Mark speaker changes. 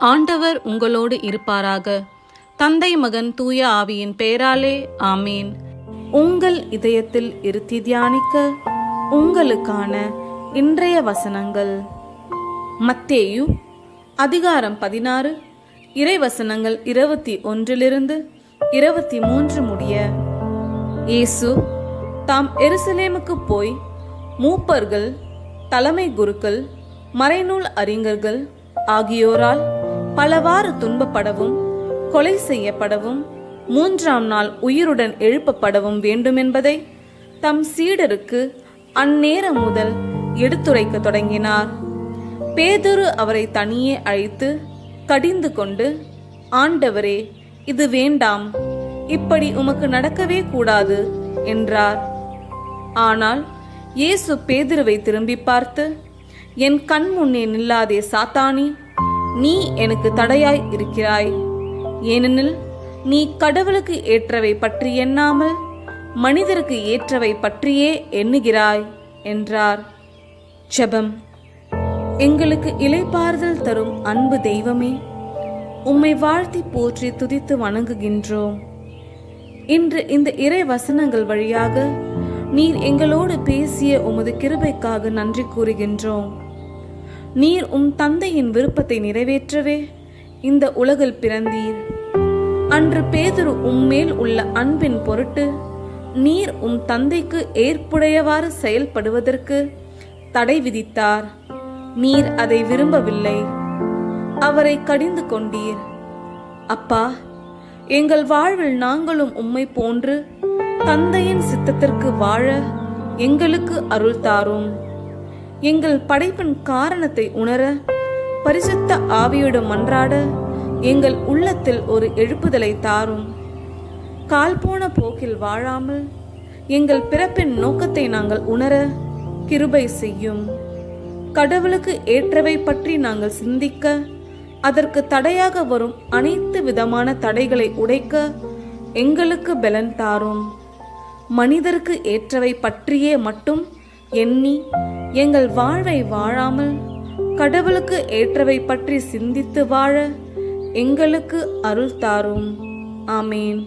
Speaker 1: ஆண்டவர் உங்களோடு இருப்பாராக. தந்தை மகன் தூய ஆவியின் பெயராலே ஆமீன். உங்கள் இதயத்தில் இருத்தி தியானிக்க உங்களுக்கான இன்றைய வசனங்கள். மத்தேயு அதிகாரம் பதினாறு இறைவசனங்கள் இருபத்தி ஒன்றிலிருந்து இருபத்தி மூன்று முடிய. இயேசு தாம் எருசலேமுக்கு போய் மூப்பர்கள் தலைமை குருக்கள் மறைநூல் அறிஞர்கள் ஆகியோரால் பலவாறு துன்பப்படவும் கொலை செய்யப்படவும் மூன்றாம் நாள் உயிருடன் எழுப்பப்படவும் வேண்டுமென்பதை தம் சீடருக்கு அந்நேரம் முதல் எடுத்துரைக்க தொடங்கினார். பேதுரு அவரை தனியே அழைத்து கடிந்து கொண்டு ஆண்டவரே இது வேண்டாம். இப்படி உமக்கு நடக்கவே கூடாது என்றார். ஆனால் இயேசு பேதுருவை திரும்பி பார்த்து என் கண் முன்னே நில்லாதே சாத்தானி நீ எனக்கு தடையாய் இருக்கிறாய். ஏனெனில் நீ கடவுளுக்கு ஏற்றவை பற்றி எண்ணாமல் மனிதருக்கு ஏற்றவை பற்றியே எண்ணுகிறாய் என்றார். ஜபம். எங்களுக்கு இலைப்பாறுதல் தரும் அன்பு தெய்வமே உம்மை வாழ்த்தி போற்றி துதித்து வணங்குகின்றோம். இன்று இந்த இறை வசனங்கள் வழியாக நீர் எங்களோடு பேசிய உமது கிருபைக்காக நன்றி கூறுகின்றோம். நீர் உம் தந்தையின் விருப்பத்தை நிறைவேற்றவே. இந்த உலகில் பிறந்தீர். அன்று பேதுரு உம்மேல் உள்ள அன்பின் பொருட்டு நீர் உம் தந்தைக்கு ஏற்புடையவாறு செயல்படுவதற்கு தடை விதித்தார். நீர் அதை விரும்பவில்லை. அவரை கடிந்து கொண்டீர். அப்பா எங்கள் வாழ்வில் நாங்களும் உம்மை போன்று தந்தையின் சித்தத்திற்கு வாழ எங்களுக்கு அருள் தாரும். எங்கள் படைப்பின் காரணத்தை உணர பரிசுத்த ஆவியோடு மன்றாட எங்கள் உள்ளத்தில் ஒரு எழுப்புதலை தாரும். கால்போன போக்கில் வாழாமல் எங்கள் பிறப்பின் நோக்கத்தை நாங்கள் உணர கிருபை செய்யும். கடவுளுக்கு ஏற்றவை பற்றி நாங்கள் சிந்திக்க அதற்கு தடையாக வரும் அனைத்து விதமான தடைகளை உடைக்க எங்களுக்கு பலன் தாரும். மனிதருக்கு ஏற்றவை பற்றியே மட்டும் எண்ணி எங்கள் வாழ்வை வாழாமல் கடவுளுக்கு ஏற்றவை பற்றி சிந்தித்து வாழ எங்களுக்கு அருள் தாரும். ஆமேன்.